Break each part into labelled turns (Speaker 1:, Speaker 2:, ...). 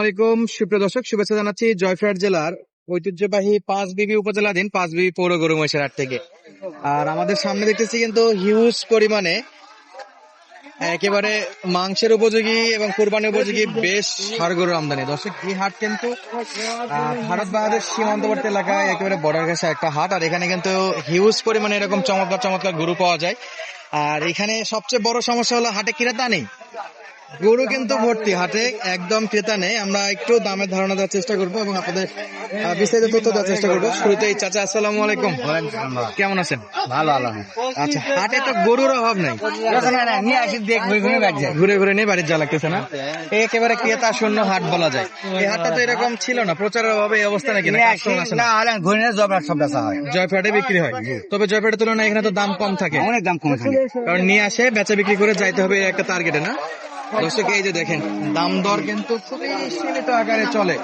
Speaker 1: আলাইকুম। সুপ্রিয় দর্শক, শুভেচ্ছা জানাচ্ছি জেলার ঐতিহ্যবাহী পাঁচ বিবি উপজেলাধীন, পাঁচ বিবি পৌর গরু থেকে। আর আমাদের সামনে দেখতেছি কিন্তু হিউজ পরিমাণে, একেবারে মাংসের উপযোগী এবং কোরবানি উপযোগী বেশ গরুর আমদানি। দর্শক, এই হাট কিন্তু ভারত বাংলাদেশ সীমান্তবর্তী এলাকায় একেবারে বর্ডার ঘেঁষা একটা হাট। আর এখানে কিন্তু হিউজ পরিমাণে এরকম চমৎকার চমৎকার গরু পাওয়া যায়। আর এখানে সবচেয়ে বড় সমস্যা হলো হাটে ক্রেতা নেই। গরু কিন্তু ভর্তি হাটে একদম ক্রেতা নেই। আমরা একটু দামের ধারণা দেওয়ার চেষ্টা করব এবং আপনাদের বিস্তারিত তথ্য দেওয়ার চেষ্টা করব। শুরুতে এই চাচা আসসালামু আলাইকুম। কেমন আছেন?
Speaker 2: ভালো ভালো
Speaker 1: আচ্ছা হাটে তো গরুর অভাব নাই।
Speaker 2: ঘুরে ঘুরে
Speaker 1: নিয়ে বাড়ির যা লাগতেছে না? একেবারে ক্রেতা শূন্য হাট বলা যায়। এই হাটটা তো এরকম ছিল না প্রচারের অভাবে এই অবস্থা নাকি?
Speaker 2: হয়।
Speaker 1: জয়ফ্রাটে বিক্রি হয়? তবে জয়ফ্রাটের তুলনায় এখানে তো দাম কম থাকে।
Speaker 2: অনেক দাম কম থাকে।
Speaker 1: কারণ নিয়ে আসে বেচা বিক্রি করে যাইতে হবে একটা টার্গেটে না? দর্শক এই যে দেখেন দাম দর কিন্তু খুবই সীমিত আকারে চলে।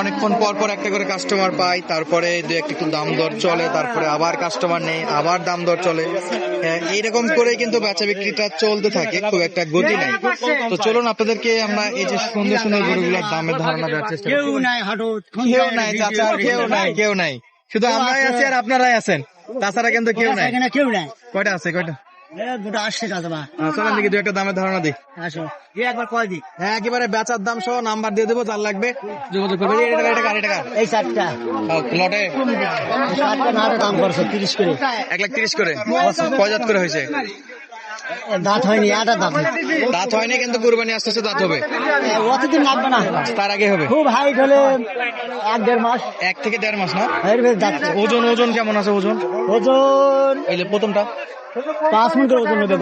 Speaker 1: অনেকক্ষণ পর পর একটা করে কাস্টমার পাই তারপরে দু একটা একটু দাম দর চলে তারপরে আবার কাস্টমার নেই আবার দাম দর চলে। এইরকম করে কিন্তু বেচা বিক্রিটা চলতে থাকে খুব একটা গতি নাই। তো চলুন আপনাদেরকে আমরা এই যে সুন্দর সুন্দর গরুগুলোর দামের ধারণা দেওয়ার চেষ্টা
Speaker 2: কেউ নাই
Speaker 1: কেউ নাই চাচা কেউ নাই কেউ নাই। শুধু আমরাই আছি। আর আপনারাই আছেন। তাছাড়া কিন্তু কেউ নাই।
Speaker 2: কেউ নাই।
Speaker 1: কয়টা আছে কয়টা?
Speaker 2: দুটো আসছে কাজবা
Speaker 1: চলেন দেখি দু একটা দামের ধারণা দিই।
Speaker 2: আসো। এ একবার কয় দি
Speaker 1: হ্যাঁ একেবারে বেচার দাম সহ নাম্বার দিয়ে দেবো যার লাগবে। যোগাযোগ করবে এই টাকা এই টাকা এই টাকা।
Speaker 2: এই চারটা
Speaker 1: লটে।
Speaker 2: চারটা নাটা দাম করছ তিরিশ করে।
Speaker 1: এক লাখ তিরিশ করে। কয় করে হয়েছে।
Speaker 2: দাঁত হয়নি দাঁত হয়নি।
Speaker 1: দাঁত হয়নি কিন্তু কুরবানি আস্তে আস্তে দাঁত হবে।
Speaker 2: অতদিন লাগবে না।
Speaker 1: তার আগে হবে।
Speaker 2: খুব হাইট হলে এক দেড় মাস।
Speaker 1: এক থেকে দেড় মাস না? ওজন ওজন কেমন আছে ওজন?
Speaker 2: ওজন
Speaker 1: এই প্রথমটা।
Speaker 2: পাঁচ মিনিট ওজন হবে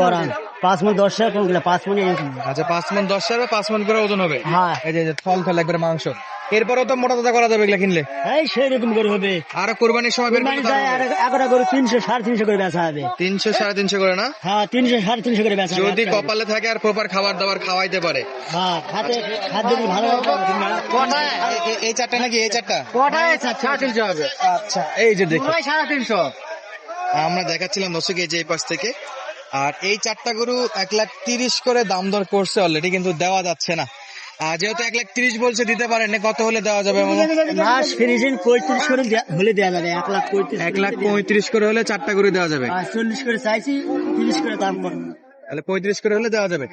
Speaker 2: পাঁচ মিনিট দশ কোন পাঁচ মিনিট
Speaker 1: আচ্ছা পাঁচ মন দশ হবে পাঁচ মন করে ওজন হবে?
Speaker 2: হ্যাঁ।
Speaker 1: এই যে থল একবারে মাংস। এরপরও তো মোটা তাজা করা যাবে এগুলা কিনলে।
Speaker 2: এই সেই রকম করে হবে।
Speaker 1: আরও কোরবানির সময় বের
Speaker 2: যায় আর করে তিনশো সাড়ে তিনশো করে বেচা হবে।
Speaker 1: তিনশো সাড়ে তিনশো করে না?
Speaker 2: হ্যাঁ তিনশো সাড়ে তিনশো করে বেচা
Speaker 1: যদি কপালে থাকে আর প্রপার খাবার দাবার খাওয়াইতে পারে।
Speaker 2: হ্যাঁ খাতে খাদ্য ভালো
Speaker 1: এই চারটা নাকি? এই চারটা?
Speaker 2: কটায় সাড়ে তিনশো। হবে
Speaker 1: আচ্ছা এই যে দেখুন
Speaker 2: সাড়ে তিনশো।
Speaker 1: আমরা দেখাচ্ছিলাম দর্শক যে এই পাশ থেকে। আর এই চারটা গরু এক লাখ তিরিশ করে দাম দর করছে অলরেডি কিন্তু দেওয়া যাচ্ছে না। আর যেহেতু এক লাখ তিরিশ বলছে দিতে পারেন কত হলে দেওয়া যাবে
Speaker 2: লাস্ট ফিনিশিং পঁয়ত্রিশ করে হলে দেওয়া যাবে এক লাখ পঁয়ত্রিশ
Speaker 1: এক লাখ পঁয়ত্রিশ করে হলে চারটা গরু দেওয়া যাবে।
Speaker 2: চল্লিশ করে চাইছি তিরিশ করে দাম করব।
Speaker 1: তাহলে পঁয়ত্রিশ করে হলে দেওয়া যাবে।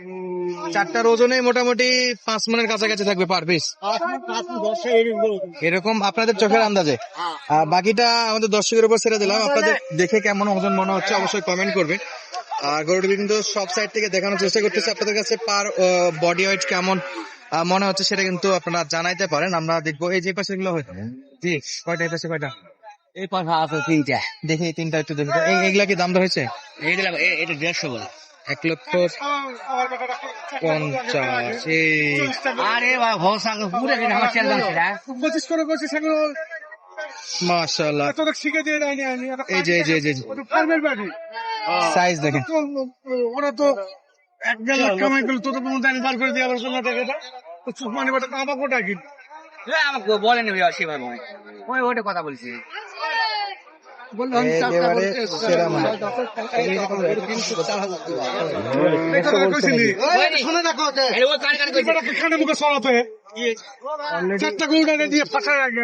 Speaker 1: চারটার ওজনে মোটামুটি পাঁচ মনের কাছাকাছি থাকবে পার পিস
Speaker 2: এরকম
Speaker 1: আপনাদের চোখের আন্দাজে। আর বাকিটা আমাদের দর্শকের উপর ছেড়ে দিলাম। আপনাদের দেখে কেমন ওজন মনে হচ্ছে অবশ্যই কমেন্ট করবেন। আর গরুটি কিন্তু সব সাইড থেকে দেখানোর চেষ্টা করতেছে। আপনাদের কাছে পার বডি ওয়েট কেমন মনে হচ্ছে সেটা কিন্তু আপনারা জানাইতে পারেন। আমরা দেখব। এই যে পাশে গুলো জি কয়টা এই পাশে কয়টা?
Speaker 2: এই পাশা আছে তিনটা।
Speaker 1: দেখি তিনটা একটু দেখি। তো। এই- এগুলা কি দাম হয়েছে
Speaker 2: এই দিলাম এটা দেড়শো বলে।
Speaker 1: এক লক্ষ পঞ্চাশ এই।
Speaker 2: আরে বাবা ভরসা পুরো দিন আমার ছেলে দাম সেটা
Speaker 3: পঁচিশ করে করছে সেগুলো
Speaker 1: মাশাআল্লাহ।
Speaker 3: তো শিখে দিয়ে দেয়নি আমি
Speaker 1: এই যে এই যে এই যে
Speaker 3: ফার্মের বাড়ি।
Speaker 1: সাইজ দেখেন।
Speaker 3: ওরা তো এক লাখ কামাই করল তো বার করে দিয়ে আবার চলে টাকা এটা। তো চুপ মানে বাটা আমাকে ওটা কি
Speaker 2: আমাকে বলেন সেভাবে। ওই ওটা কথা বলছি।
Speaker 3: চারটা গরুটা দিয়ে রাখে?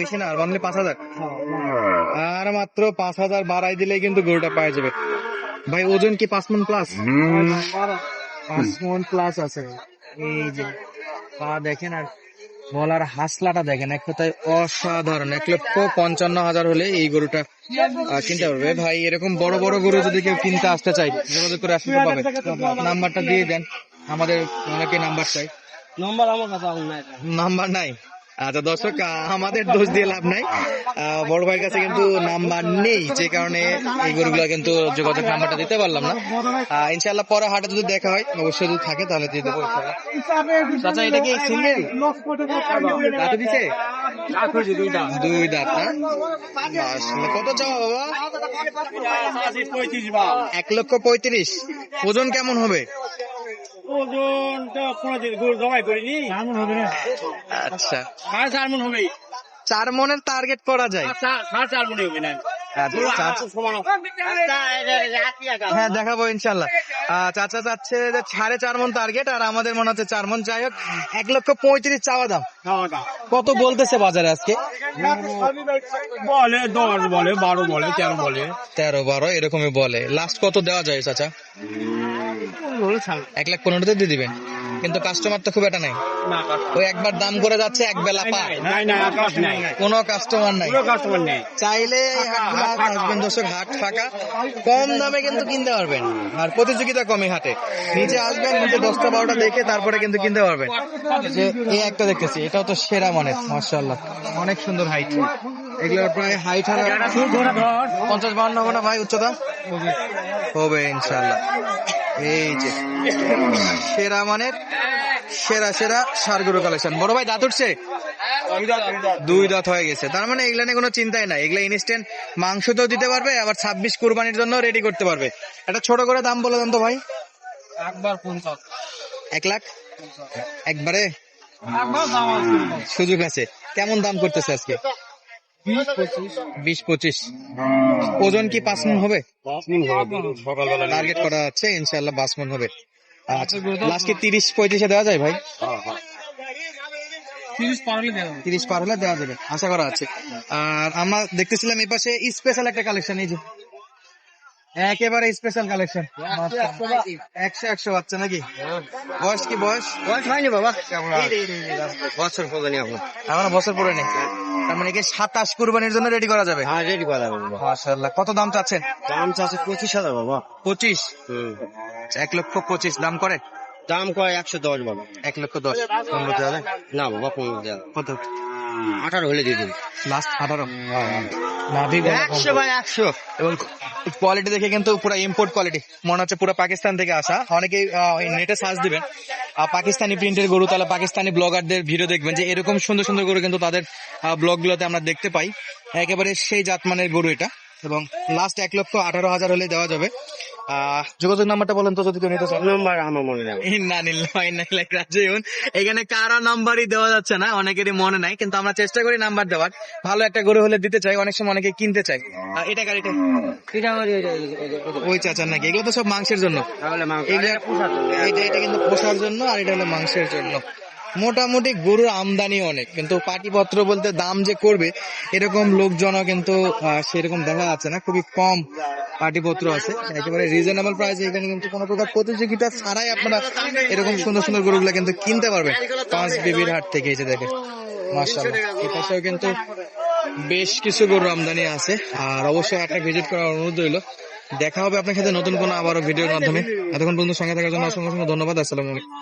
Speaker 1: বেশি না আর পাঁচ হাজার। আর মাত্র পাঁচ হাজার বাড়াই দিলেই কিন্তু গরুটা পাওয়া যাবে। ভাই ওজন কি পাঁচ মন প্লাস পাঁচ মন প্লাস আছে। এই যে পা দেখেন আর গলার হাসলাটা দেখেন এক কথায় অসাধারণ। এক লক্ষ পঞ্চান্ন হাজার হলে এই গরুটা কিনতে পারবে। ভাই এরকম বড় বড় গরু যদি কেউ কিনতে আসতে চাই যোগাযোগ করে আসতে পাবে। নাম্বারটা দিয়ে দেন। আমাদের অনেকে নাম্বার চাই।
Speaker 2: নাম্বার আমার কাছে
Speaker 1: নাম্বার নাই? আচ্ছা দর্শক আমাদের দোষ দিয়ে লাভ নাই। আহ, বড় ভাইয়ের কাছে কিন্তু নাম্বার নেই যে কারণে এই গরুগুলো কিন্তু যোগাযোগ নাম্বারটা দিতে পারলাম না। ইনশাল্লাহ পরে হাটে যদি দেখা হয় অবশ্যই যদি থাকে তাহলে দিয়ে দেবো। চাচা এটা কি সিঙ্গেল? দাঁত দিছে? দুই দাঁত না? কত চাওয়া বাবা? এক লক্ষ পঁয়ত্রিশ। ওজন কেমন হবে?
Speaker 2: ওজনটা কোনোদিন গরু জমাই করিনি এমন হবে না?
Speaker 1: আচ্ছা।
Speaker 2: সাড়ে চার মন হবে
Speaker 1: চার মনের টার্গেট করা যায়।
Speaker 2: সাড়ে চার মনে হবে না।
Speaker 1: আচ্ছা, হ্যাঁ দেখাবো ইনশাল্লাহ চাচা চাচ্ছে যে সাড়ে চার মন টার্গেট আর আমাদের মনে হচ্ছে চার মন। যাই হোক এক লক্ষ পঁয়ত্রিশ চাওয়া দাম। কত বলতেছে বাজারে আজকে?
Speaker 2: বলে দশ বলে বারো বলে তেরো বলে।
Speaker 1: তেরো বারো এরকমই বলে। লাস্ট কত দেওয়া যায় চাচা? এক লাখ পনেরোতে দিয়ে দিবেন। কিন্তু কাস্টমার তো খুব একটা নাই। ওই একবার দাম করে যাচ্ছে এক বেলা পায় কোনো কাস্টমার নাই। চাইলে আসবেন দর্শক হাট ফাঁকা। কম দামে কিন্তু কিনতে পারবেন। আর প্রতিযোগিতা কমে হাটে। নিচে আসবেন নিচে দশটা বারোটা দেখে তারপরে কিন্তু কিনতে পারবেন। যে এই একটা দেখতেছি এটাও তো সেরা মানের মার্শাল্লাহ অনেক সুন্দর হাইট এগুলোর প্রায় হাইট হারা পঞ্চাশ বাউন্ন হবে না ভাই উচ্চতা? হবে ইনশাল্লাহ এই যে সেরা মানের সেরা সেরা সারগুলো কালেকশন বড় ভাই দাঁত উঠছে? দুই দাঁত হয়ে গেছে। তার মানে এগুলা নিয়ে কোনো চিন্তাই নাই। এগুলা ইনস্ট্যান্ট মাংস তো দিতে পারবে আবার ছাব্বিশ কুরবানির জন্য রেডি করতে পারবে। একটা ছোট করে দাম বলে দেন তো ভাই।
Speaker 2: একবার পঞ্চাশ।
Speaker 1: এক লাখ? একবারে? সুযোগ আছে। কেমন দাম করতেছে আজকে? বিশ পঁচিশ। ওজন কি পাঁচ মন হবে?
Speaker 2: সকালবেলা
Speaker 1: টার্গেট করা আছে ইনশাল্লাহ পাঁচ মন হবে। আচ্ছা লাস্টে তিরিশ পঁয়ত্রিশে দেওয়া যায় ভাই?
Speaker 2: তিরিশ
Speaker 1: তিরিশ পার হলে দেওয়া যাবে আশা করা আছে। আর আমরা দেখতেছিলাম এই পাশে স্পেশাল একটা কালেকশন এই যে একেবারে স্পেশাল কালেকশন একশো একশো বাচ্চা নাকি? বয়স কি বয়স?
Speaker 2: বয়স হয়নি বাবা। বছর পরে নি আপনার
Speaker 1: এখনও বছর পরে নেই তার মানে কি সাতাশ কুরবানির জন্য রেডি করা যাবে?
Speaker 2: হ্যাঁ রেডি করা যাবে বাবা।
Speaker 1: মাশাল্লাহ কত দাম চাচ্ছেন?
Speaker 2: দাম চাচ্ছে পঁচিশ হাজার বাবা।
Speaker 1: পঁচিশ? এক লক্ষ পঁচিশ। দাম করে?
Speaker 2: দাম কয় একশো দশ বাবা।
Speaker 1: এক লক্ষ দশ। পনেরো দেওয়া
Speaker 2: না বাবা পনেরো দেওয়া
Speaker 1: কত?
Speaker 2: আঠারো হলে দিয়ে দেবে।
Speaker 1: লাস্ট আঠারো। নাভি
Speaker 2: একশো বাই একশো।
Speaker 1: এবং কোয়ালিটি দেখে কিন্তু পুরো ইম্পোর্ট কোয়ালিটি মনে হচ্ছে পুরো পাকিস্তান থেকে আসা। অনেকেই নেটে সার্চ দিবেন। আর পাকিস্তানি প্রিন্টের গরু তাহলে পাকিস্তানি ব্লগারদের ভিডিও দেখবেন যে এরকম সুন্দর সুন্দর গরু কিন্তু তাদের ব্লগ গুলোতে আমরা দেখতে পাই। একেবারে সেই জাতমানের গরু এটা। এবং লাস্ট এক লক্ষ আঠারো হাজার হলে দেওয়া যাবে। যোগাযোগ নাম্বারটা বলেন তো যদি কেউ নিতে চান
Speaker 2: নম্বর আমার মনে নেই।
Speaker 1: রাজিউন। এখানে কারও নাম্বারই দেওয়া যাচ্ছে না অনেকেরই মনে নাই কিন্তু আমরা চেষ্টা করি নাম্বার দেওয়ার। ভালো একটা গরু হলে দিতে চাই অনেক সময় অনেকে কিনতে চাই এটা গাড়িটা ওই চাচার নাকি? এগুলো তো সব মাংসের জন্য।
Speaker 2: তাহলে মাংস
Speaker 1: এটা এটা কিন্তু পোষার জন্য আর এটা হলো মাংসের জন্য। মোটামুটি গরুর আমদানি অনেক, কিন্তু পাটিপত্র বলতে দাম যে করবে, এরকম লোকজনও কিন্তু সেরকম দেখা যাচ্ছে না। খুবই কম পাটিপত্র আছে। একেবারে রিজনেবল প্রাইসে এখানে কিন্তু কোনো প্রকার প্রতিযোগিতা ছাড়াই আপনারা এরকম সুন্দর সুন্দর গরুগুলো কিন্তু কিনতে পারবেন। পাঁচ বিবির হাট থেকে এসে দেখে মার্শাল্লাহ পাশেও কিন্তু বেশ কিছু গরুর আমদানি আছে। আর অবশ্যই একটা ভিজিট করার অনুরোধ রইল। দেখা হবে আপনার সাথে নতুন কোনো আবারও ভিডিওর মাধ্যমে। এতক্ষণ পর্যন্ত সঙ্গে থাকার জন্য অসংখ্য অসংখ্য ধন্যবাদ। আসসালামু আলাইকুম।